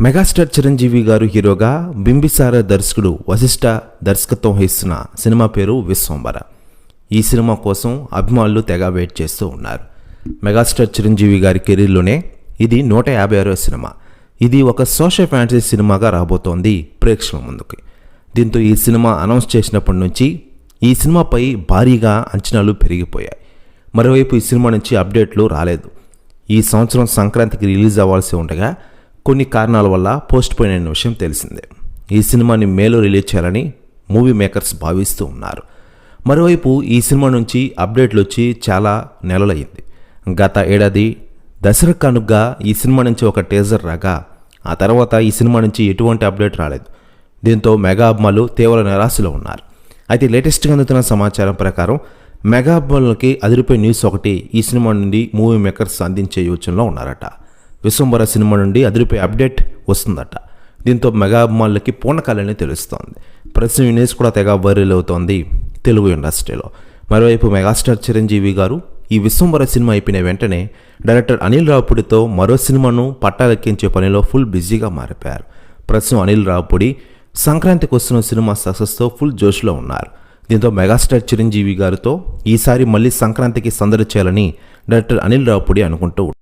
Megastar Chiranjeevi గారు హీరోగా బింబిసార దర్శకుడు వశిష్ఠ దర్శకత్వం వహిస్తున్న సినిమా పేరు విశ్వంబర. ఈ సినిమా కోసం అభిమానులు తెగ వెయిట్ చేస్తూ ఉన్నారు. మెగాస్టార్ చిరంజీవి గారి కెరీర్లోనే ఇది నూట యాభై ఆరో సినిమా. ఇది ఒక సోషల్ ఫ్యాంటసీ సినిమాగా రాబోతోంది ప్రేక్షకుల ముందుకి. దీంతో ఈ సినిమా అనౌన్స్ చేసినప్పటి నుంచి ఈ సినిమాపై భారీగా అంచనాలు పెరిగిపోయాయి. మరోవైపు ఈ సినిమా నుంచి అప్డేట్లు రాలేదు. ఈ సంవత్సరం సంక్రాంతికి రిలీజ్ అవ్వాల్సి ఉండగా కొన్ని కారణాల వల్ల పోస్ట్ పోయిన విషయం తెలిసిందే. ఈ సినిమాని మేలో రిలీజ్ చేయాలని మూవీ మేకర్స్ భావిస్తూ ఉన్నారు. మరోవైపు ఈ సినిమా నుంచి అప్డేట్లు వచ్చి చాలా నెలలయ్యింది. గత ఏడాది దసరా కనుగ్గా ఈ సినిమా నుంచి ఒక టీజర్ రాగా ఆ తర్వాత ఈ సినిమా నుంచి ఎటువంటి అప్డేట్ రాలేదు. దీంతో మెగా అభిమానులు తీవ్ర నిరాశలో ఉన్నారు. అయితే లేటెస్ట్గా అందుతున్న సమాచారం ప్రకారం మెగా అభిమానులకి అదిరిపోయే న్యూస్ ఒకటి ఈ సినిమా నుండి మూవీ మేకర్స్ అందించే యోచనలో ఉన్నారట. విశ్వంబర సినిమా నుండి అదిరిపోయే అప్డేట్ వస్తుందట. దీంతో మెగా అభిమానులకి పూర్ణకాలని తెలుస్తోంది. ప్రస్తుతం ఈ న్యూస్ కూడా తెగ వైరల్ అవుతోంది తెలుగు ఇండస్ట్రీలో. మరోవైపు మెగాస్టార్ చిరంజీవి గారు ఈ విశ్వంబర సినిమా అయిపోయిన వెంటనే డైరెక్టర్ అనిల్ రావుపుడితో మరో సినిమాను పట్టాలెక్కించే పనిలో ఫుల్ బిజీగా మారిపోయారు. ప్రస్తుతం అనిల్ రావుపుడి సంక్రాంతికి వస్తున్న సినిమా సక్సెస్తో ఫుల్ జోష్లో ఉన్నారు. దీంతో మెగాస్టార్ చిరంజీవి గారితో ఈసారి మళ్ళీ సంక్రాంతికి సందడి చేయాలని డైరెక్టర్ అనిల్ రావుపుడి అనుకుంటూ